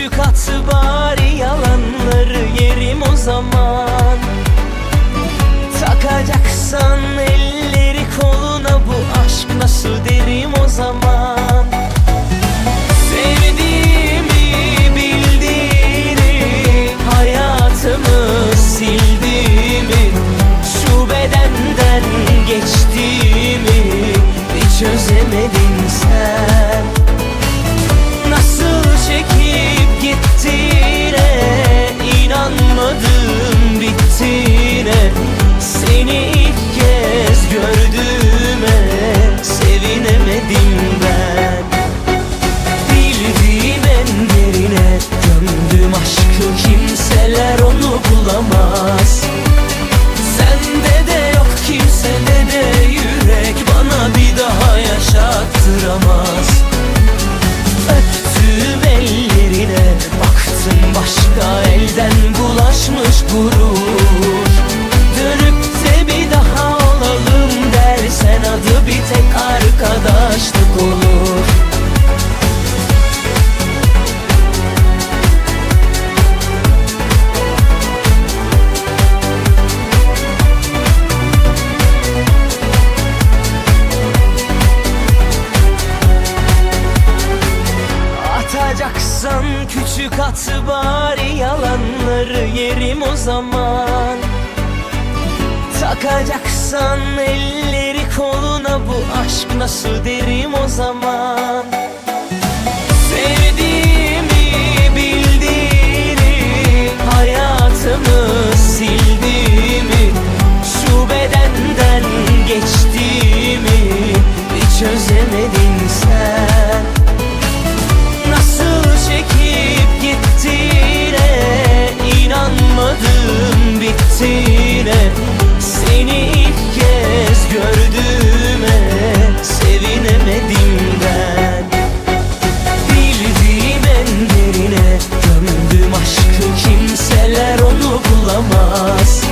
Küçük at bari yalanları yerim o zaman. Takacaksan el bulamaz. Sende de yok kimsede de yürek. Bana bir daha yaşattıramaz. Öptüğüm ellerine baktım başka elden bulaşmış gurur. Takacaksan küçük at bari yalanları yerim o zaman. Takacaksan elleri koluna bu aşk nasıl derim o zaman Seni ilk kez gördüğüme sevinemedim Bildiğim en derine aşkı kimseler onu bulamaz.